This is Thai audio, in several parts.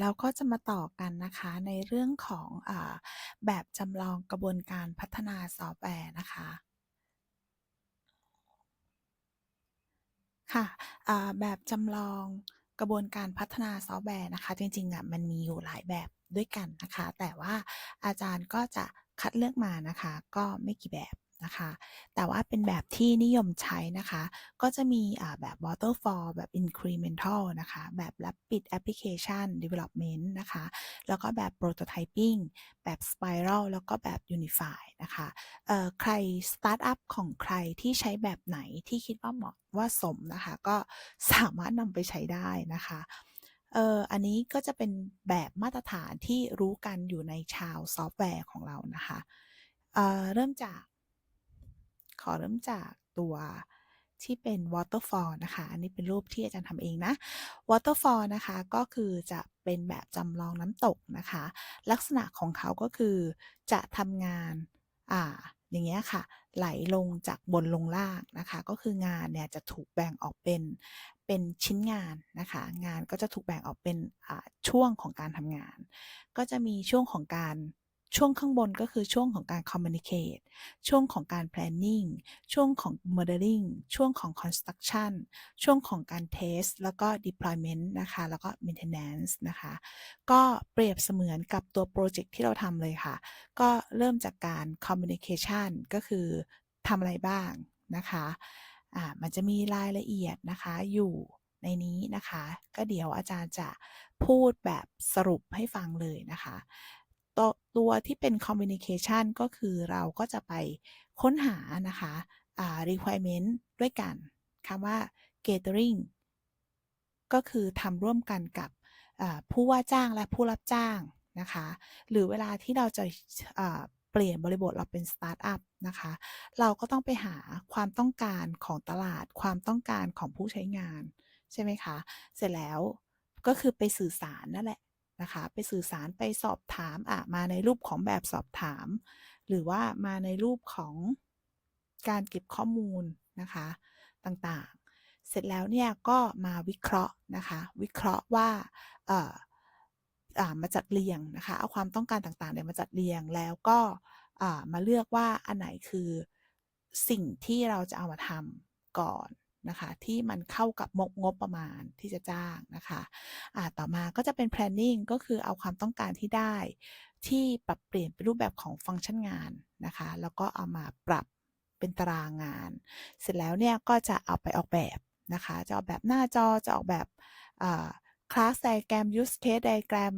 เราก็จะมาต่อกันนะคะในเรื่องของอแบบจำลองกระบวนการพัฒนาซอฟต์แวร์นะคะค่ะแบบจำลองกระบวนการพัฒนาซอฟต์แวร์นะคะ จริงๆอะมันมีอยู่หลายแบบด้วยกันนะคะ แต่ว่าอาจารย์ก็จะคัดเลือกมานะคะ ก็ไม่กี่แบบ นะคะ แต่ว่าเป็นแบบที่นิยมใช้นะคะ ก็จะมีอ่าแบบ waterfall แบบ incremental นะคะ แบบ rapid application development นะคะ แล้วก็แบบ prototyping แบบ spiral แล้วก็แบบ unify นะคะใครสตาร์ทอัพของใครที่ใช้แบบไหนที่คิดว่าเหมาะว่าสมนะคะ ก็สามารถนำไปใช้ได้นะคะเอออันนี้ก็จะเป็นแบบมาตรฐานที่รู้กันอยู่ในชาวซอฟต์แวร์ของเรานะคะเเริ่มจาก ขอเริ่มจากตัวที่เป็น waterfall นะคะ อันนี้เป็นรูปที่อาจารย์ทำเองนะ waterfall นะคะก็คือจะเป็นแบบจำลองน้ำตกนะคะ ลักษณะของเขาก็คือจะทำงานอ่าอย่างเงี้ยค่ะ ไหลลงจากบนลงล่างนะคะ ก็คืองานเนี่ยจะถูกแบ่งออกเป็นเป็นชิ้นงานนะคะ งานก็จะถูกแบ่งออกเป็นช่วงของการทำงาน ก็จะมีช่วงของการ ช่วงข้างบนก็คือช่วงของการ communicate ช่วงของการ planning ช่วงของ modeling ช่วงของ construction ช่วงของการ test แล้วก็ deployment นะคะ แล้วก็ maintenance นะคะ ก็เปรียบเสมือนกับตัวโปรเจกต์ที่เราทำเลยค่ะ ก็เริ่มจากการ communication ก็คือทำอะไรบ้างนะคะ อ่า มันจะมีรายละเอียดนะคะอยู่ในนี้นะคะ ก็เดี๋ยวอาจารย์จะพูดแบบสรุปให้ฟังเลยนะคะ ตัวตัวที่เป็น communication ก็คือเราก็จะไปค้นหานะคะ requirement ด้วยกันคำว่า gathering ก็คือทำร่วมกันกับผู้ว่าจ้างและผู้รับจ้างนะคะ หรือเวลาที่เราจะเปลี่ยนบริบทเราเป็นสตาร์ทอัพนะคะ เราก็ต้องไปหาความต้องการของตลาด ความต้องการของผู้ใช้งาน ใช่ไหมคะ เสร็จแล้วก็คือไปสื่อสารนั่นแหละ นะคะ ไปสื่อสารไปสอบถามอะมาในรูปของแบบสอบถาม หรือว่ามาในรูปของการเก็บข้อมูลนะคะต่างๆ เสร็จแล้วเนี่ยก็มาวิเคราะห์นะคะ วิเคราะห์ว่าเออมาจัดเรียงนะคะเอาความต้องการต่างๆเนี่ยมาจัดเรียงแล้วก็มาเลือกว่าอันไหนคือสิ่งที่เราจะเอามาทำก่อน นะคะที่มันเข้ากับงบงบประมาณที่จะจ้างนะคะะต่อมาก็จะเป็น planning ก็คือเอาความต้องการที่ได้ ที่ปรับเปลี่ยนเป็นรูปแบบของฟังก์ชันงานนะคะแล้วก็เอามาปรับเป็นตารางงาน เสร็จแล้วเนี่ยก็จะเอาไปออกแบบนะคะจะออกแบบหน้าจอจะออกแบบคลาสไดแกรม use case diagram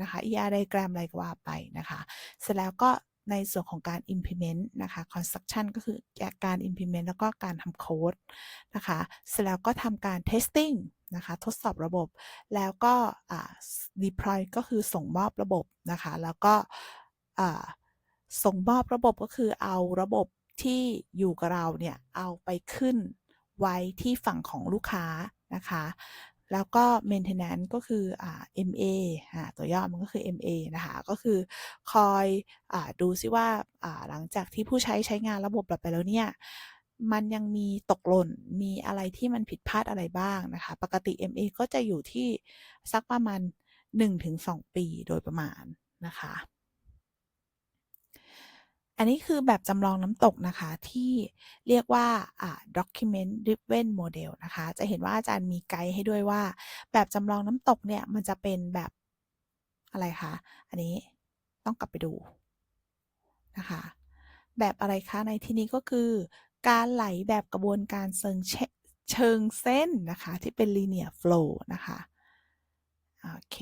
นะคะ ER diagram อะไรก็ว่าไปนะคะ เสร็จแล้วก็ ในส่วนของการ implement นะคะ construction ก็คือการ implement แล้วก็การทำโค้ดนะคะ เสร็จแล้วก็ทำการ testing นะคะ ทดสอบระบบ แล้วก็ deploy ก็คือส่งมอบระบบนะคะ แล้วก็ส่งมอบระบบก็คือเอาระบบที่อยู่กับเราเนี่ย เอาไปขึ้นไว้ที่ฝั่งของลูกค้านะคะ แล้วก็ maintenance ก็คืออ่า MA ตัวย่อมันก็คือ MA นะคะ ก็คือคอยอ่าดูซิว่าอ่าหลังจากที่ผู้ใช้ใช้งานระบบไปแล้วเนี่ย มันยังมีตกหล่น มีอะไรที่มันผิดพลาดอะไรบ้างนะคะ ปกติ MA ก็จะอยู่ที่สักประมาณ 1-2 ปีโดยประมาณนะคะ อันนี้คือแบบจำลองน้ำตกนะคะที่เรียกว่า document driven model นะคะ จะเห็นว่าอาจารย์มีไกด์ให้ด้วยว่า แบบจำลองน้ำตกเนี่ยมันจะเป็นแบบอะไรคะอันนี้ต้องกลับไปดูนะคะแบบอะไรคะในที่นี้ก็คือการไหลแบบกระบวนการเชิงเชิงเส้นนะคะที่เป็น linear flow นะคะโอเค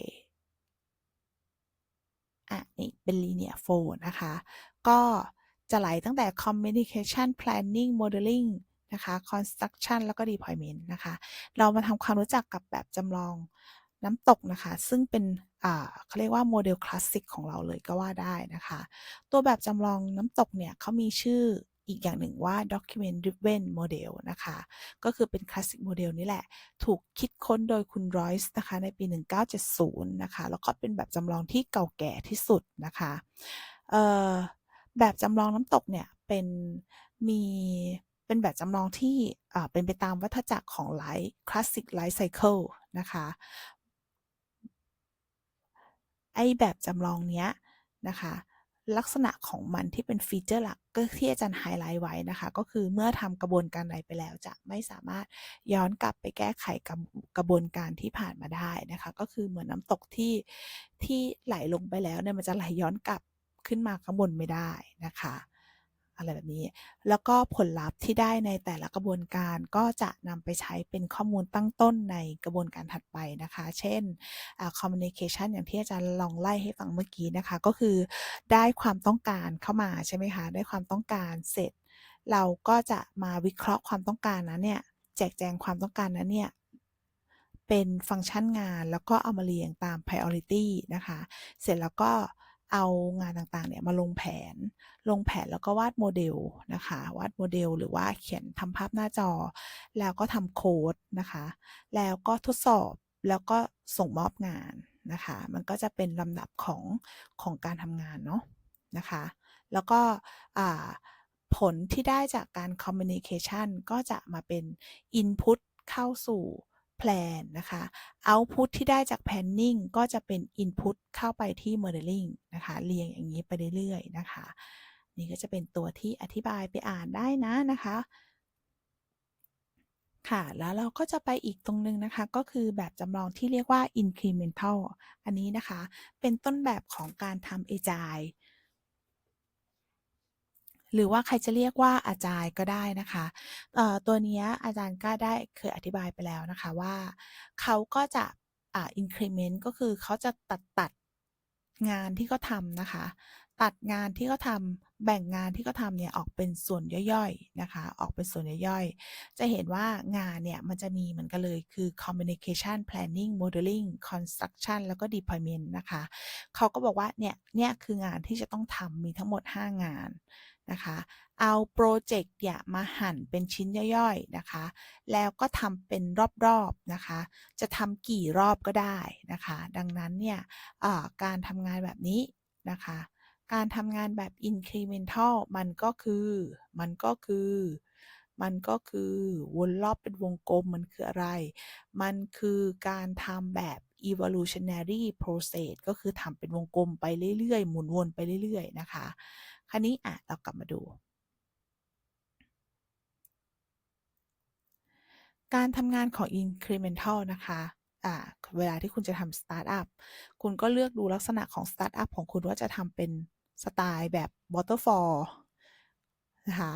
อะนี่เป็น linear f l o นะคะ ก็จะไหลตั้งแต่ communication planning modeling นะคะ construction แล้วก็ deployment นะคะ เรามาทำความรู้จักกับแบบจำลองน้ำตกนะคะ ซึ่งเป็นเขาเรียกว่าโมเดลคลาสสิกของเราเลยก็ว่าได้นะคะ ตัวแบบจำลองน้ำตกเนี่ยเขามีชื่อ อีกอย่างหนึ่งว่า document driven model นะคะ ก็คือเป็นคลาสสิกโมเดลนี่แหละ ถูกคิดค้นโดยคุณรอยส์นะคะในปี 1970 นะคะ แล้วก็เป็นแบบจำลองที่เก่าแก่ที่สุดนะคะแบบจำลองน้ำตกเนี่ยเป็นมีเป็นแบบจำลองที่เป็นไปตามวัฏจักรของไลฟ์คลาสสิกไลฟ์ไซเคิลนะคะไอแบบจำลองเนี้ยนะคะ ลักษณะของมันที่เป็นฟีเจอร์หลักก็ที่อาจารย์ไฮไลท์ไว้นะคะ ก็คือเมื่อทำกระบวนการใดไปแล้ว จะไม่สามารถย้อนกลับไปแก้ไขกระกระบวนการที่ผ่านมาได้นะคะ ก็คือเหมือนน้ำตกที่ที่ไหลลงไปแล้วเนี่ยมันจะไหลย้อนกลับขึ้นมาข้างบนไม่ได้นะคะ อะไรแบบนี้ แล้วก็ผลลัพธ์ที่ได้ในแต่ละกระบวนการก็จะนำไปใช้เป็นข้อมูลตั้งต้นในกระบวนการถัดไปนะคะ เช่น communication อย่างที่อาจารย์ลองไล่ให้ฟังเมื่อกี้นะคะ ก็คือได้ความต้องการเข้ามาใช่ไหมคะ ได้ความต้องการเสร็จ เราก็จะมาวิเคราะห์ความต้องการนั้นเนี่ย แจกแจงความต้องการนั้นเนี่ยเป็นฟังก์ชันงานแล้วก็เอามาเรียงตาม priority นะคะ เสร็จแล้วก็ เอางานต่างๆเนี่ยมาลงแผน ลงแผนแล้วก็วาดโมเดลนะคะ วาดโมเดลหรือว่าเขียนทำภาพหน้าจอ แล้วก็ทำโค้ดนะคะ แล้วก็ทดสอบแล้วก็ส่งมอบงานนะคะ มันก็จะเป็นลำดับของของการทำงานเนาะนะคะ แล้วก็ผลที่ได้จากการ communication ก็จะมาเป็น input เข้าสู่ แพลนนะคะ output ที่ได้จาก planning ก็จะเป็น input เข้าไปที่ modeling นะคะ เรียงอย่างนี้ไปเรื่อยๆนะคะ นี่ก็จะเป็นตัวที่อธิบายไปอ่านได้นะนะคะ ค่ะ แล้วเราก็จะไปอีกตรงนึงนะคะ ก็คือแบบจำลองที่เรียกว่า incremental อันนี้นะคะ เป็นต้นแบบของการทำ agile หรือว่าใครจะเรียกว่าอาจารย์ก็ได้นะคะตัวนี้อาจารย์ก็ได้เคยอธิบายไปแล้วนะคะว่าเขาก็จะอ่า increment ก็คือเขาจะตัดตัดงานที่เขาทำนะคะ ตัดงานที่เขาทำแบ่งงานที่เขาทำเนี่ยออกเป็นส่วนย่อยๆนะคะ ออกเป็นส่วนย่อยๆ จะเห็นว่างานเนี่ยมันจะมีเหมือนกันเลยคือ communication planning modeling construction แล้วก็ deployment นะคะ เขาก็บอกว่าเนี่ยเนี่ยคืองานที่จะต้องทำมีทั้งหมด 5 งาน นะคะ เอาโปรเจกต์เนี่ยมาหั่นเป็นชิ้นย่อยๆนะคะ แล้วก็ทำเป็นรอบๆนะคะ จะทำกี่รอบก็ได้นะคะ ดังนั้นเนี่ยการทำงานแบบนี้นะคะ การทำงานแบบ incremental มันก็คือ มันก็คือ มันก็คือวนรอบเป็นวงกลมมันคืออะไร มันคือการทำแบบ evolutionary process ก็คือทำเป็นวงกลมไปเรื่อยๆ หมุนวนไปเรื่อยๆ นะคะ คราวนี้อะเรากลับมาดู การทำงานของ incremental นะคะอ่าเวลาที่คุณจะทำสตาร์ทอัพคุณก็เลือกดูลักษณะของสตาร์ทอัพของคุณว่าจะทำเป็นสไตล์แบบ waterfall นะคะ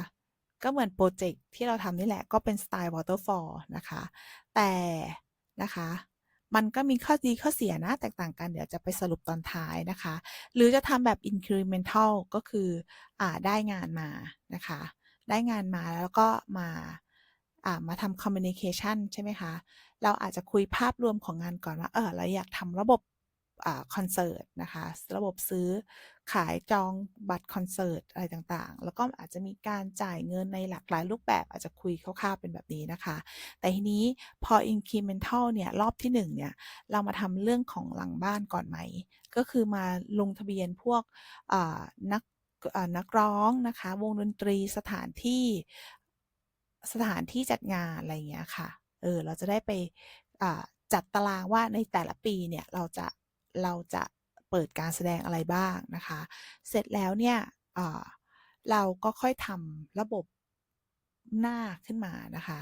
ก็เหมือนโปรเจกต์ที่เราทำนี่แหละก็เป็นสไตล์ waterfall นะคะ แต่นะคะ มันก็มีข้อดีข้อเสียนะแตกต่างกันเดี๋ยวจะไปสรุปตอนท้ายนะคะ หรือจะทำแบบ incremental ก็คืออได้งานมานะคะ ได้งานมาแล้วก็มามาทำ communication ใช่ไหมคะ เราอาจจะคุยภาพรวมของงานก่อนว่า เออเราอยากทำระบบคอนเสิร์ตนะคะ ระบบซื้อ ขายจองบัตรคอนเสิร์ตอะไรต่างๆ แล้วก็อาจจะมีการจ่ายเงินในหลากหลายรูปแบบอาจจะคุยคร่าวๆเป็นแบบนี้นะคะ แต่ทีนี้พอ incremental เนี่ยรอบที่1เนี่ยเรามาทำเรื่องของหลังบ้านก่อนไหม ก็คือมาลงทะเบียนพวกนักนักร้องนะคะ วงดนตรีสถานที่สถานที่จัดงานอะไรเงี้ยค่ะ เออ เราจะได้ไปจัดตารางว่าในแต่ละปีเนี่ยเราจะเราจะ เปิดการแสดงอะไรบ้างนะคะ เสร็จแล้วเนี่ยเราก็ค่อยทำระบบหน้าขึ้นมานะคะ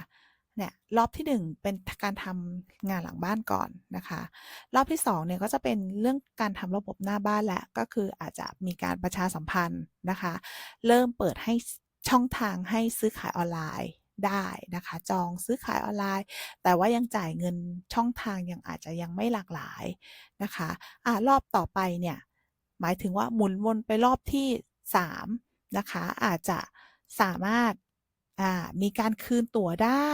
เนี่ยรอบที่ 1 เป็นการทำงานหลังบ้านก่อนนะคะ รอบที่2เนี่ยก็จะเป็นเรื่องการทำระบบหน้าบ้านแหละก็คืออาจจะมีการประชาสัมพันธ์นะคะ เริ่มเปิดให้ช่องทางให้ซื้อขายออนไลน์ ได้นะคะ จองซื้อขายออนไลน์ แต่ว่ายังจ่ายเงินช่องทางยังอาจจะยังไม่หลากหลายนะคะอ่ารอบต่อไปเนี่ยหมายถึงว่าหมุนวนไปรอบที่3นะคะอาจจะสามารถมีการคืนตั๋วได้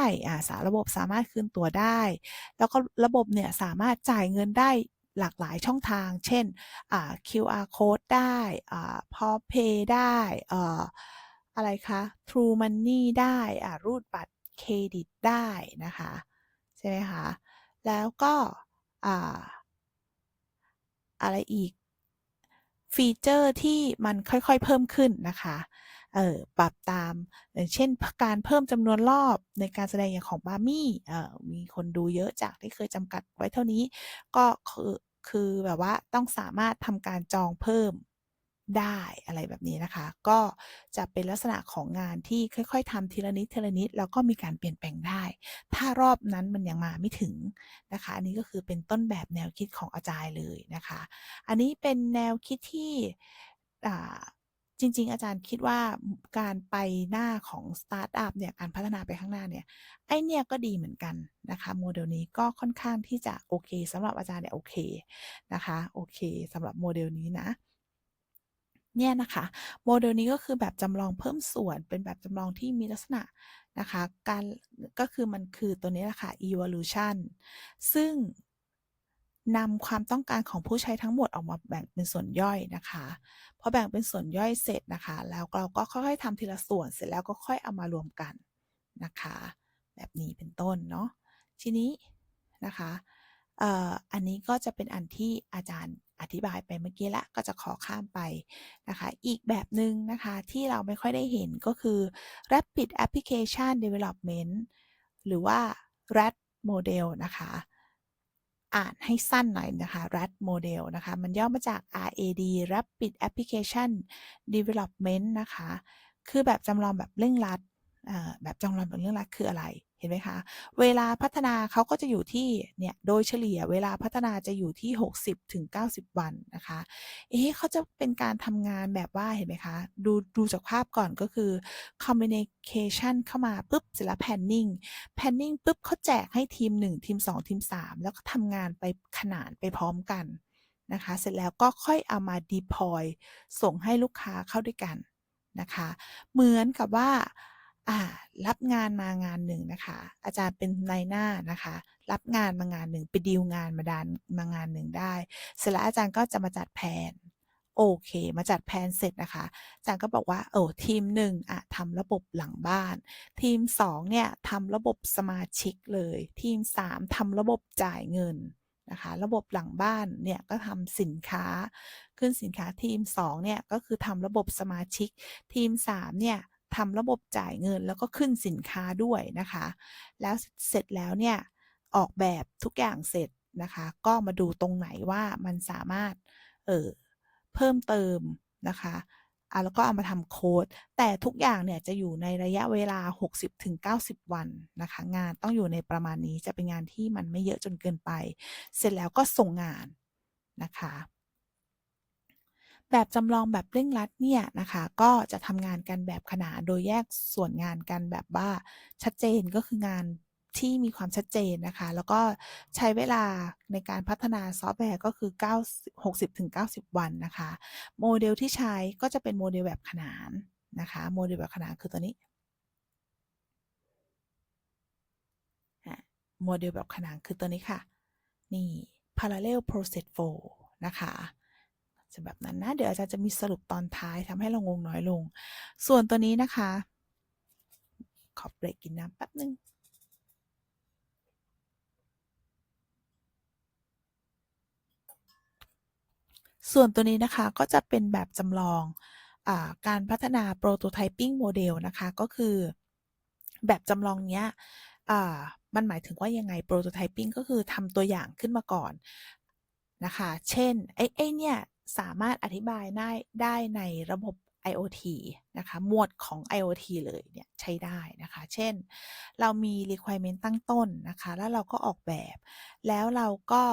สาระบบสามารถคืนตั๋วได้ แล้วก็ระบบเนี่ยสามารถจ่ายเงินได้หลากหลายช่องทาง เช่น QR code ได้พอเพย์ได้ อะไรคะ True Money ได้อ่ารูดบัตรเครดิตได้นะคะ ใช่ไหมคะ แล้วก็อ่าอะไรอีกฟีเจอร์ที่มันค่อยๆเพิ่มขึ้นนะคะ เออปรับตามอย่างเช่นการเพิ่มจำนวนรอบในการแสดงอย่างของบาร์มี่ เออมีคนดูเยอะจากที่เคยจำกัดไว้เท่านี้ ก็คือคือแบบว่าต้องสามารถทำการจองเพิ่ม ได้อะไรแบบนี้นะคะ ก็จะเป็นลักษณะของงานที่ค่อยๆทำทีละนิดทีละนิดแล้วก็มีการเปลี่ยนแปลงได้ ถ้ารอบนั้นมันยังมาไม่ถึงนะคะ อันนี้ก็คือเป็นต้นแบบแนวคิดของอาจารย์เลยนะคะ อันนี้เป็นแนวคิดที่จริง ๆ อาจารย์คิดว่าการไปหน้าของสตาร์ทอัพเนี่ยการพัฒนาไปข้างหน้าเนี่ยไอเนี่ยก็ดีเหมือนกันนะคะโมเดลนี้ก็ค่อนข้างที่จะโอเคสำหรับอาจารย์เนี่ยโอเคนะคะโอเคสำหรับโมเดลนี้นะ เนี่ยนะคะโมเดลนี้ก็คือแบบจำลองเพิ่มส่วนเป็นแบบจำลองที่มีลักษณะนะคะการก็คือมันคือตัวนี้แหละค่ะ evolution ซึ่งนำความต้องการของผู้ใช้ทั้งหมดออกมาแบ่งเป็นส่วนย่อยนะคะพอแบ่งเป็นส่วนย่อยเสร็จนะคะ แล้วเราก็ค่อยๆทำทีละส่วนเสร็จแล้วก็ค่อยเอามารวมกันนะคะ แบบนี้เป็นต้นเนาะทีนี้นะคะ อันนี้ก็จะเป็นอันที่อาจารย์อธิบายไปเมื่อกี้ละก็จะขอข้ามไปนะคะ อีกแบบหนึ่งนะคะที่เราไม่ค่อยได้เห็นก็คือ Rapid Application Development หรือว่า RAD Model นะคะ อ่านให้สั้นหน่อยนะคะ RAD Model นะคะ มันย่อมาจาก RAD Rapid Application Development นะคะ คือแบบจำลองแบบเร่งรัดแบบจำลองแบบเร่งรัดคืออะไร เห็นไหมคะ เวลาพัฒนาเขาก็จะอยู่ที่เนี่ยโดยเฉลี่ยเวลาพัฒนาจะอยู่ที่ 60ถึง90 วันนะคะเอ๊ะเขาจะเป็นการทำงานแบบว่าเห็นไหมคะ ดูดูจากภาพก่อนก็คือ communication เข้ามาปุ๊บเสร็จแล้ว planning planning ปุ๊บเขาแจกให้ทีม 1 ทีม 2 ทีม 3 แล้วก็ทำงานไปขนานไปพร้อมกันนะคะ เสร็จแล้วก็ค่อยเอามา deploy ส่งให้ลูกค้าเข้าด้วยกันนะคะ เหมือนกับว่า รับงานมางานหนึ่งนะคะ อาจารย์เป็นนายหน้านะคะ รับงานมางานหนึ่งไปดีลงานมาดานมางานหนึ่งได้ เสร็จแล้วอาจารย์ก็จะมาจัดแผนโอเค มาจัดแผนเสร็จนะคะ อาจารย์ก็บอกว่าโอ้ทีมหนึ่งอะทำระบบหลังบ้าน ทีมสองเนี่ยทำระบบสมาชิกเลย ทีมสามทำระบบจ่ายเงินนะคะ ระบบหลังบ้านเนี่ยก็ทำสินค้า ขึ้นสินค้าทีม2เนี่ยก็คือทำระบบสมาชิก ทีม3เนี่ย ทำระบบจ่ายเงินแล้วก็ขึ้นสินค้าด้วยนะคะ แล้วเสร็จแล้วเนี่ยออกแบบทุกอย่างเสร็จนะคะ ก็มาดูตรงไหนว่ามันสามารถเออเพิ่มเติมนะคะอะแล้วก็เอามาทำโค้ด แต่ทุกอย่างเนี่ยจะอยู่ในระยะเวลา 60-90 วันนะคะ งานต้องอยู่ในประมาณนี้จะเป็นงานที่มันไม่เยอะจนเกินไป เสร็จแล้วก็ส่งงานนะคะ แบบจำลองแบบเร่งรัดเนี่ยนะคะก็จะทำงานกันแบบขนานโดยแยกส่วนงานกันแบบว่าชัดเจนก็คืองานที่มีความชัดเจนนะคะ แล้วก็ใช้เวลาในการพัฒนาซอฟต์แวร์ก็คือ60-90 วันนะคะ โมเดลที่ใช้ก็จะเป็นโมเดลแบบขนานนะคะ โมเดลแบบขนานคือตัวนี้โมเดลแบบขนานคือตัวนี้ค่ะ นี่ parallel process flow นะคะ จะแบบนั้นนะ เดี๋ยวอาจารย์จะมีสรุปตอนท้ายทำให้เรางงน้อยลง ส่วนตัวนี้นะคะ ขอเบรกกินน้ำแป๊บนึงส่วนตัวนี้นะคะก็จะเป็นแบบจำลองอการพัฒนา prototyping model นะคะ ก็คือแบบจำลองเนี้ยมันหมายถึงว่ายังไง prototyping ก็คือทำตัวอย่างขึ้นมาก่อนนะคะ เช่นไอ้ไอ้เนี่ย สามารถอธิบายได้ได้ในระบบ IoT นะคะหมวดของ IoT เลยเนี่ยใช้ได้นะคะ เช่น เรามี requirement ตั้งต้นนะคะ แล้วเราก็ออกแบบ แล้วเราก็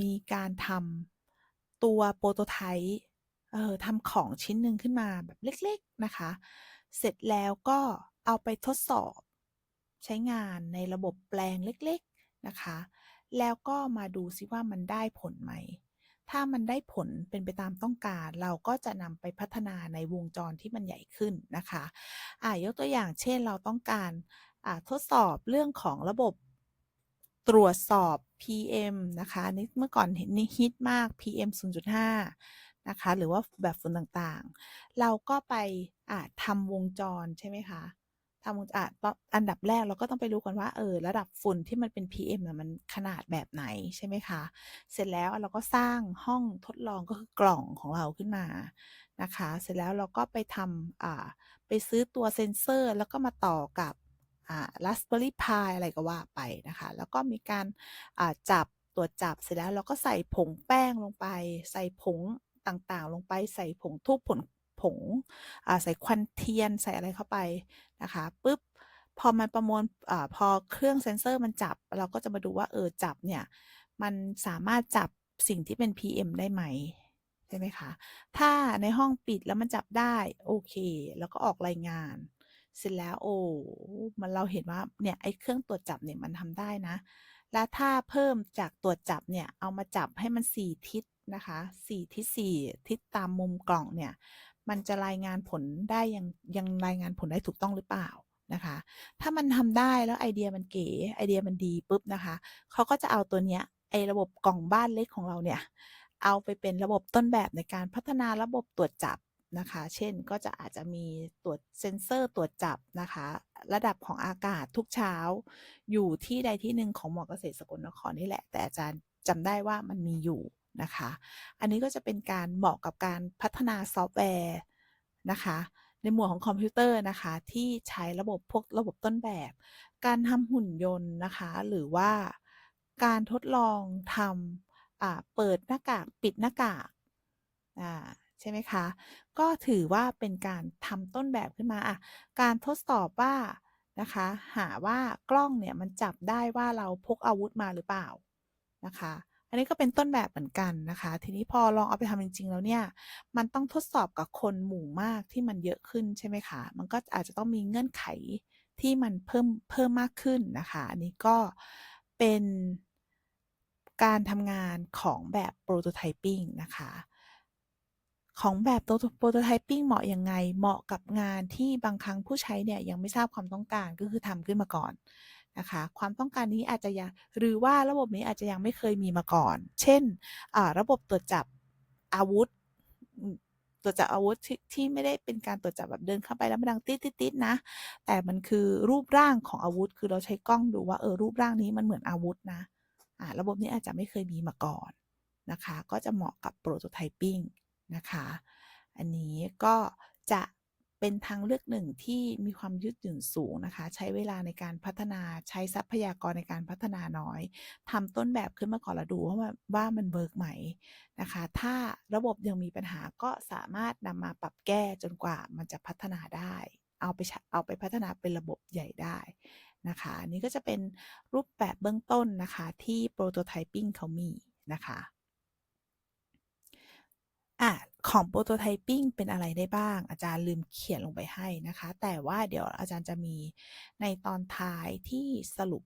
มีการทำตัวโปรโตไทป์ทำของชิ้นหนึ่งขึ้นมาแบบเล็กๆนะคะ เสร็จแล้วก็เอาไปทดสอบใช้งานในระบบแปลงเล็กๆนะคะ แล้วก็มาดูซิว่ามันได้ผลไหม ถ้ามันได้ผลเป็นไปตามต้องการ เราก็จะนำไปพัฒนาในวงจรที่มันใหญ่ขึ้นนะคะอ่ายกตัวอย่างเช่นเราต้องการทดสอบเรื่องของระบบตรวจสอบ PM นะคะนี่เมื่อก่อนเห็นนี่ฮิตมาก PM 0.5 นะคะ หรือว่าแบบฝุ่นต่างๆ เราก็ไปทำวงจรใช่ไหมคะ ทำอะอันดับแรกเราก็ต้องไปรู้ก่อนว่าเออระดับฝุ่นที่มันเป็น PM มันขนาดแบบไหนใช่ไหมคะ เสร็จแล้วเราก็สร้างห้องทดลองก็คือกล่องของเราขึ้นมานะคะ เสร็จแล้วเราก็ไปทำอ่าไปซื้อตัวเซนเซอร์ แล้วก็มาต่อกับอ่า Raspberry Pi อะไรก็ว่าไปนะคะ แล้วก็มีการอ่าจับตรวจจับเสร็จแล้วเราก็ใส่ผงแป้งลงไป ใส่ผงต่างๆ ลงไปใส่ผงทูบผง ผงใส่ควันเทียนใส่อะไรเข้าไปนะคะปุ๊บพอมันประมวลอพอเครื่องเซ็นเซอร์มันจับ เราก็จะมาดูว่าเออจับเนี่ยมันสามารถจับสิ่งที่เป็น PM ได้ไหมใช่ไหมคะ ถ้าในห้องปิดแล้วมันจับได้โอเค แล้วก็ออกรายงาน เสร็จแล้วโอ้ มันเราเห็นว่าเนี่ยไอ้เครื่องตรวจจับเนี่ยมันทำได้นะ และถ้าเพิ่มจากตรวจจับเนี่ยเอามาจับให้มัน 4 ทิศนะคะ 4 ทิศ4ทิศตามมุมกล่องเนี่ย มันจะรายงานผลได้ยังยังรายงานผลได้ถูกต้องหรือเปล่านะคะ ถ้ามันทำได้แล้วไอเดียมันเก๋ไอเดียมันดีปุ๊บนะคะเขาก็จะเอาตัวเนี้ยไอระบบกล่องบ้านเล็กของเราเนี่ยเอาไปเป็นระบบต้นแบบในการพัฒนาระบบตรวจจับนะคะ เช่นก็จะอาจจะมีตรวจเซ็นเซอร์ตรวจจับนะคะ ระดับของอากาศทุกเช้า อยู่ที่ใดที่หนึ่งของหมอเกษตรสกลนครนี่แหละ แต่อาจารย์จำได้ว่ามันมีอยู่ นะคะ อันนี้ก็จะเป็นการเหมาะกับการพัฒนาซอฟต์แวร์นะคะในหมวดของคอมพิวเตอร์นะคะ ที่ใช้ระบบพวกระบบต้นแบบ การทำหุ่นยนต์นะคะ หรือว่าการทดลองทำเปิดหน้ากากปิดหน้ากากใช่ไหมคะ ก็ถือว่าเป็นการทำต้นแบบขึ้นมาอะการทดสอบว่านะคะ หาว่ากล้องเนี่ยมันจับได้ว่าเราพกอาวุธมาหรือเปล่านะคะ อันนี้ก็เป็นต้นแบบเหมือนกันนะคะ ทีนี้พอลองเอาไปทำจริง ๆ แล้วเนี่ย มันต้องทดสอบกับคนหมู่มากที่มันเยอะขึ้นใช่ไหมคะ มันก็อาจจะต้องมีเงื่อนไขที่มันเพิ่มเพิ่มมากขึ้นนะคะ อันนี้ก็เป็นการทำงานของแบบโปรโตไทปิ้งนะคะ ของแบบโปรโตไทปิ้งเหมาะยังไง เหมาะกับงานที่บางครั้งผู้ใช้เนี่ยยังไม่ทราบความต้องการก็คือทำขึ้นมาก่อน นะคะ ความต้องการนี้อาจจะยังหรือว่าระบบนี้อาจจะยังไม่เคยมีมาก่อน เช่นระบบตรวจจับอาวุธตรวจจับอาวุธทที่ไม่ได้เป็นการตรวจจับแบบเดินเข้าไปแล้วมันดังติดติดนะ แต่มันคือรูปร่างของอาวุธ คือเราใช้กล้องดูว่าเออรูปร่างนี้มันเหมือนอาวุธนะระบบนี้อาจจะไม่เคยมีมาก่อนนะคะ ก็จะเหมาะกับโปรโตไทปิ้งนะคะ อันนี้ก็จะ เป็นทางเลือกหนึ่งที่มีความยืดหยุ่นสูงนะคะ ใช้เวลาในการพัฒนาใช้ทรัพยากรในการพัฒนาน้อยทำต้นแบบขึ้นมาก่อนแล้วดูว่าว่ามันเบิกไหมนะคะ ถ้าระบบยังมีปัญหาก็สามารถนำมาปรับแก้จนกว่ามันจะพัฒนาได้ เอาไปเอาไปพัฒนาเป็นระบบใหญ่ได้นะคะอันนี้ก็จะเป็นรูปแบบเบื้องต้นนะคะที่โปรโตไทปิ้งเขามีนะคะอะ ของโปรโตไทปิ้งเป็นอะไรได้บ้าง อาจารย์ลืมเขียนลงไปให้นะคะ แต่ว่าเดี๋ยวอาจารย์จะมีในตอนท้ายที่สรุป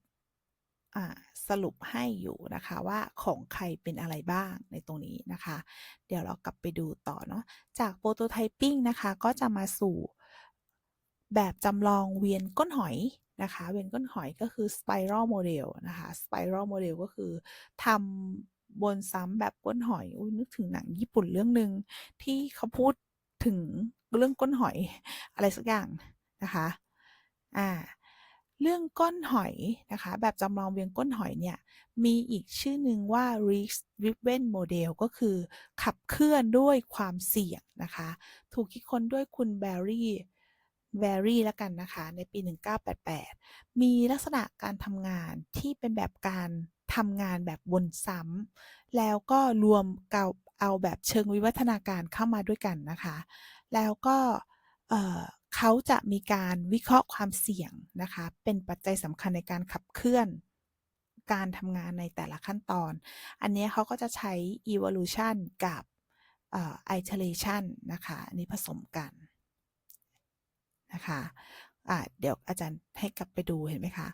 สรุปให้อยู่นะคะว่าของใครเป็นอะไรบ้างในตรงนี้นะคะ เดี๋ยวเรากลับไปดูต่อเนาะจากโปรโตไทปิ้งนะคะก็จะมาสู่แบบจำลองเวียนก้นหอยนะคะ เวียนก้นหอยก็คือ spiral model นะคะ spiral model ก็คือทำ บนซ้ำแบบก้นหอยอุ้ยนึกถึงหนังญี่ปุ่นเรื่องหนึ่งที่เขาพูดถึงเรื่องก้นหอยอะไรสักอย่างนะคะอ่าเรื่องก้นหอยนะคะ แบบจำลองเวียงก้นหอยเนี่ย มีอีกชื่อหนึ่งว่า risk driven model ก็คือขับเคลื่อนด้วยความเสี่ยงนะคะ ถูกคิดค้นด้วยคุณแบร์รี่แบร์รี่แล้วกันนะคะ ในปี 1988 มีลักษณะการทำงานที่เป็นแบบการ ทำงานแบบวนซ้ำแล้วก็รวมเกาเอาแบบเชิงวิวัฒนาการเข้ามาด้วยกันนะคะ แล้วก็เขาจะมีการวิเคราะห์ความเสี่ยงนะคะ เป็นปัจจัยสำคัญในการขับเคลื่อนการทำงานในแต่ละขั้นตอน อันนี้เขาก็จะใช้ evolution กับ iteration นะคะ อันนี้ผสมกันนะคะะเดี๋ยวอาจารย์ให้กลับไปดูเห็นไหมคะ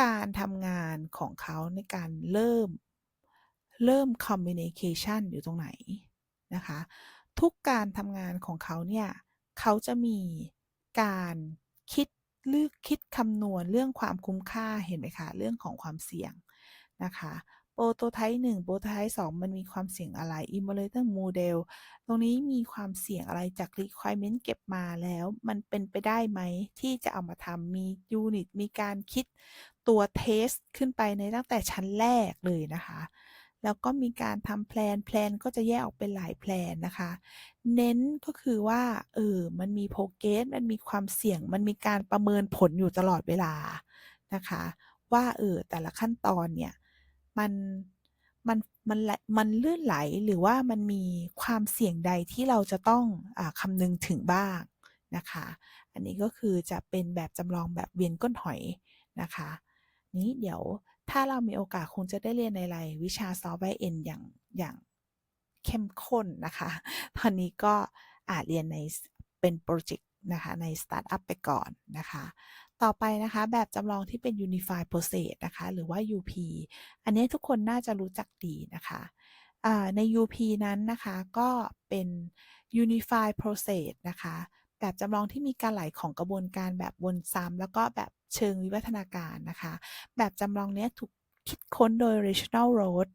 การทำงานของเขาในการเริ่ม เริ่ม communication อยู่ตรงไหนนะคะ ทุกการทำงานของเขาเนี่ย เขาจะมีการคิดเลือกคิดคำนวณเรื่องความคุ้มค่าเห็นไหมคะ เรื่องของความเสี่ยงนะคะโปรโตไทป์หนึ่งโปรโตไทป์สองมันมีความเสี่ยงอะไร Emulator Model ตรงนี้มีความเสี่ยงอะไรจาก Requirement เก็บมาแล้ว มันเป็นไปได้ไหม ที่จะเอามาทำมียูนิตมีการคิด ตัวเทสขึ้นไปในตั้งแต่ชั้นแรกเลยนะคะ แล้วก็มีการทำแพลนแพลนก็จะแยกออกเป็นหลายแพลนนะคะ เน้นก็คือว่าเออมันมีโปรเกสมันมีความเสี่ยง มันมีการประเมินผลอยู่ตลอดเวลานะคะ ว่าเออแต่ละขั้นตอนเนี่ยมันมันมันไหลมันลื่นไหลหรือว่ามันมีความเสี่ยงใดที่เราจะต้องอคำนึงถึงบ้างนะคะ อันนี้ก็คือจะเป็นแบบจำลองแบบเวียนก้นหอยนะคะ นี้เดี๋ยวถ้าเรามีโอกาสคงจะได้เรียนในรายวิชาซอฟต์แวร์เอ็นอย่างอย่างเข้มข้นนะคะ ตอนนี้ก็อาจเรียนในเป็นโปรเจกต์นะคะในสตาร์ทอัพไปก่อนนะคะ ต่อไปนะคะแบบจำลองที่เป็น Unified Process นะคะ หรือว่า UP อันนี้ทุกคนน่าจะรู้จักดีนะคะใน UP นั้นนะคะก็เป็น Unified Process นะคะ แบบจำลองที่มีการไหลของกระบวนการแบบวนซ้ำแล้วก็แบบเชิงวิวัฒนาการนะคะ แบบจำลองนี้ถูกคิดค้นโดย Regional Road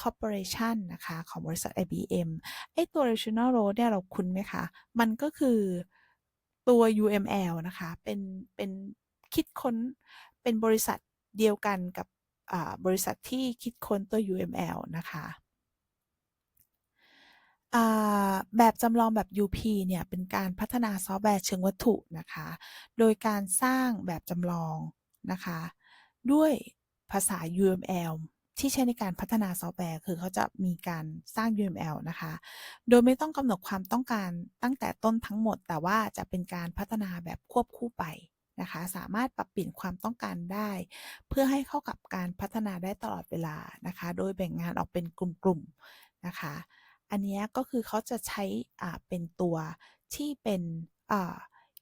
Corporation นะคะของบริษัท IBM ไอตัว Regional Road เนี่ยเราคุ้นไหมคะ มันก็คือตัว UML นะคะ เป็น เป็นคิดค้น เป็นบริษัทเดียวกันกับบริษัทที่คิดค้นตัว UML นะคะ แบบจำลองแบบ UP เนี่ยเป็นการพัฒนาซอฟต์แวร์เชิงวัตถุนะคะ โดยการสร้างแบบจำลองนะคะ ด้วยภาษา UML ที่ใช้ในการพัฒนาซอฟต์แวร์ คือเขาจะมีการสร้าง UML นะคะ โดยไม่ต้องกำหนดความต้องการตั้งแต่ต้นทั้งหมด แต่ว่าจะเป็นการพัฒนาแบบควบคู่ไปนะคะ สามารถปรับเปลี่ยนความต้องการได้ เพื่อให้เข้ากับการพัฒนาได้ตลอดเวลานะคะ โดยแบ่งงานออกเป็นกลุ่มๆนะคะ อันนี้ก็คือเขาจะใช้เป็นตัวที่เป็น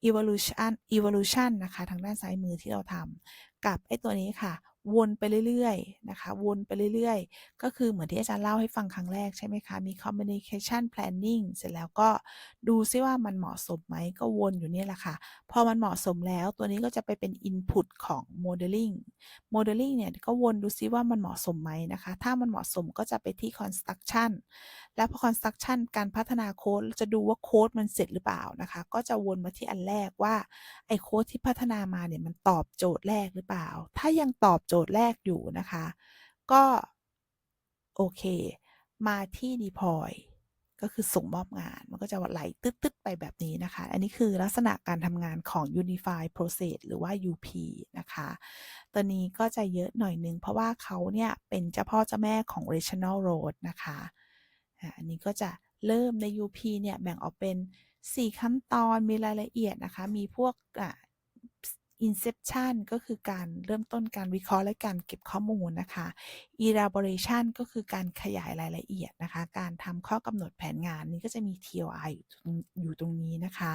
evolution evolution นะคะ ทางด้านซ้ายมือที่เราทำกับไอ้ตัวนี้ค่ะ วนไปเรื่อยๆนะคะ วนไปเรื่อยๆ ก็คือเหมือนที่อาจารย์เล่าให้ฟังครั้งแรกใช่ไหมคะ มี communication planning เสร็จแล้วก็ดูซิว่ามันเหมาะสมไหม ก็วนอยู่นี่แหละค่ะ พอมันเหมาะสมแล้วตัวนี้ก็จะไปเป็น input ของ modeling modeling เนี่ยก็วนดูซิว่ามันเหมาะสมไหมนะคะ ถ้ามันเหมาะสมก็จะไปที่ construction แล้วพอ construction การพัฒนาโค้ดจะดูว่าโค้ดมันเสร็จหรือเปล่านะคะ ก็จะวนมาที่อันแรกว่าไอ้โค้ดที่พัฒนามาเนี่ยมันตอบโจทย์แรกหรือเปล่า ถ้ายังตอบโจทย์แรกอยู่นะคะ ก็โอเค มาที่ deploy ก็คือส่งมอบงาน มันก็จะไหลตึ๊ดๆไปแบบนี้นะคะ อันนี้คือลักษณะการทำงานของ Unified Process หรือว่า UP นะคะ ตัวนี้ก็จะเยอะหน่อยนึง เพราะว่าเขาเนี่ยเป็นเจ้าพ่อเจ้าแม่ของ Regional Road นะคะ อันนี้ก็จะเริ่มใน UP เนี่ยแบ่งออกเป็น 4 ขั้นตอนมีรายละเอียดนะคะ มีพวก inception ก็คือการเริ่มต้นการวิเคราะห์และการเก็บข้อมูลนะคะ elaboration ก็คือการขยายรายละเอียดนะคะ การทำข้อกำหนดแผนงานนี้ก็จะมี TOI อยู่ตรงนี้นะคะ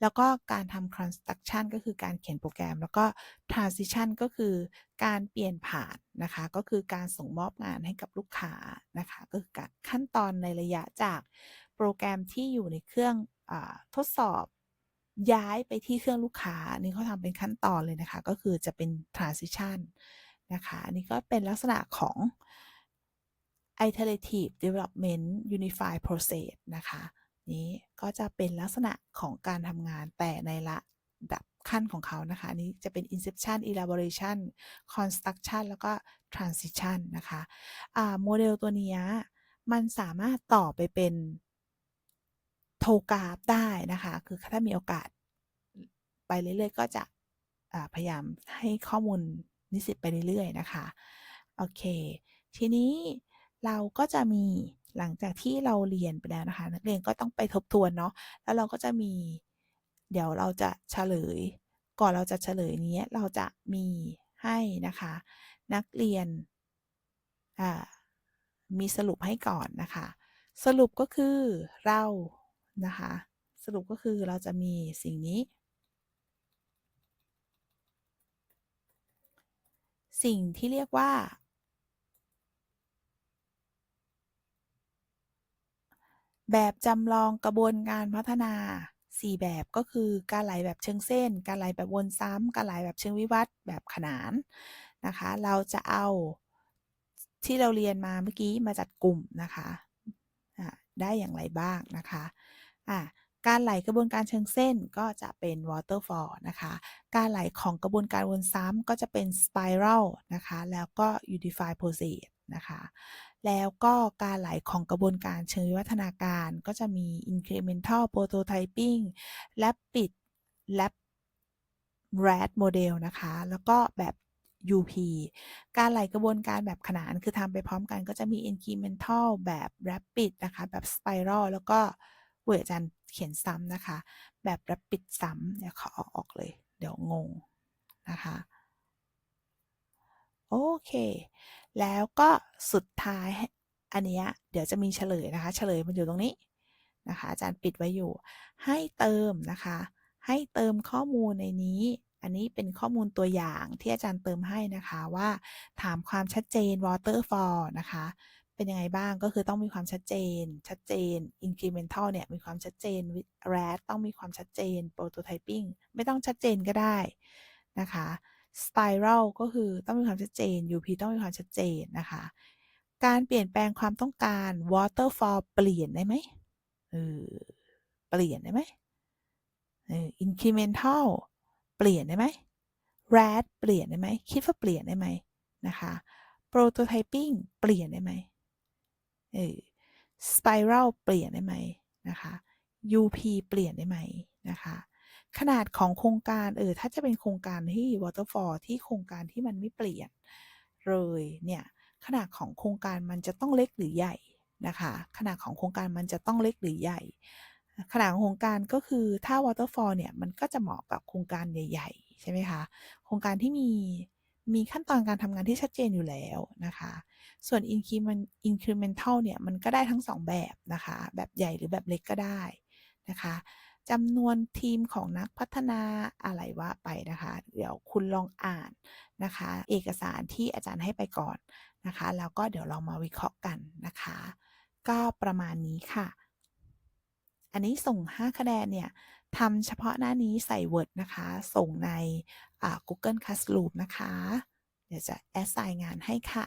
แล้วก็การทำ construction ก็คือการเขียนโปรแกรม แล้วก็ transition ก็คือการเปลี่ยนผ่านนะคะ ก็คือการส่งมอบงานให้กับลูกค้านะคะ ก็คือขั้นตอนในระยะจากโปรแกรมที่อยู่ในเครื่องอทดสอบ ย้ายไปที่เครื่องลูกค้านี่เขาทำเป็นขั้นตอนเลยนะคะ ก็คือจะเป็น transition นะคะอันนี้ก็เป็นลักษณะของ iterative development unified process นะคะ นี้ก็จะเป็นลักษณะของการทำงานแต่ในระดับขั้นของเขานะคะนี้จะเป็น inception elaboration construction แล้วก็ transition นะคะโมเดลตัวนี้มันสามารถต่อไปเป็น โทรกราฟได้นะคะ คือถ้ามีโอกาสไปเรื่อยๆ ก็จะพยายามให้ข้อมูลนิสิตไปเรื่อยๆ นะคะ โอเค ทีนี้เราก็จะมีหลังจากที่เราเรียนไปแล้วนะคะ นักเรียนก็ต้องไปทบทวนเนาะ แล้วเราก็จะมี เดี๋ยวเราจะเฉลย ก่อนเราจะเฉลยนี้เราจะมีให้นะคะ นักเรียนมีสรุปให้ก่อนนะคะ สรุปก็คือเรา นะคะ สรุปก็คือเราจะมีสิ่งนี้ สิ่งที่เรียกว่า แบบจำลองกระบวนการพัฒนา 4 แบบก็คือการไหลแบบเชิงเส้น การไหลแบบวนซ้ำการไหลแบบเชิงวิวัฒน์แบบขนานนะคะ เราจะเอาที่เราเรียนมาเมื่อกี้มาจัดกลุ่มนะคะ ได้อย่างไรบ้างนะคะะการไหลกระบวนการเชิงเส้นก็จะเป็น waterfall นะคะ การไหลของกระบวนการวนซ้ำก็จะเป็น spiral นะคะ แล้วก็ unified process นะคะ แล้วก็การไหลของกระบวนการเชิงวิวัฒนาการก็จะมี incremental prototyping rapid lab rat model นะคะ แล้วก็แบบ UP การไหลกระบวนการแบบขนานคือทำไปพร้อมกันก็จะมี incremental แบบ rapid นะคะ แบบ spiral แล้วก็เวอร์จารย์เขียนซ้ำนะคะ แบบ rapid ซ้ำเดี๋ยวขออออกเลย เดี๋ยวงงนะคะโอเค แล้วก็สุดท้ายอันนี้เดี๋ยวจะมีเฉลยนะคะ เฉลยมันอยู่ตรงนี้นะคะ อาจารย์ปิดไว้อยู่ ให้เติมนะคะ ให้เติมข้อมูลในนี้ อันนี้เป็นข้อมูลตัวอย่างที่อาจารย์เติมให้นะคะว่า ถามความชัดเจน waterfall นะคะ เป็นยังไงบ้างก็คือต้องมีความชัดเจน ชัดเจน incremental เนี่ยมีความชัดเจน rat ต้องมีความชัดเจน prototyping ไม่ต้องชัดเจนก็ได้นะคะ spiral ก็คือต้องมีความชัดเจน UP ต้องมีความชัดเจนนะคะ การเปลี่ยนแปลงความต้องการ waterfall เปลี่ยนได้ไหมเออเปลี่ยนได้ไหมเออ incremental เปลี่ยนได้ไหม rat เปลี่ยนได้ไหม คิดว่าเปลี่ยนได้ไหมนะคะ prototyping เปลี่ยนได้ไหมเออ spiral เปลี่ยนได้ไหมนะคะ UP เปลี่ยนได้ไหมนะคะ ขนาดของโครงการเออถ้าจะเป็นโครงการที่ waterfall ที่โครงการที่มันไม่เปลี่ยนเลยเนี่ยขนาดของโครงการมันจะต้องเล็กหรือใหญ่นะคะ ขนาดของโครงการมันจะต้องเล็กหรือใหญ่ ขนาดของโครงการก็คือถ้า waterfall เนี่ยมันก็จะเหมาะกับโครงการใหญ่ ๆ ใช่ไหมคะ โครงการที่มีมีขั้นตอนการทำงานที่ชัดเจนอยู่แล้วนะคะ ส่วน incremental เนี่ยมันก็ได้ทั้งสองแบบนะคะ แบบใหญ่หรือแบบเล็กก็ได้นะคะจำนวนทีมของนักพัฒนาอะไรว่าไปนะคะ เดี๋ยวคุณลองอ่านนะคะ เอกสารที่อาจารย์ให้ไปก่อนนะคะ แล้วก็เดี๋ยวเรามาวิเคราะห์กันนะคะ ก็ประมาณนี้ค่ะ อันนี้ส่ง 5 คะแนนเนี่ยทำเฉพาะหน้านี้ใส่ Word นะคะ ส่งใน Google Classroom นะคะ เดี๋ยวจะแอดไซน์งานให้ค่ะ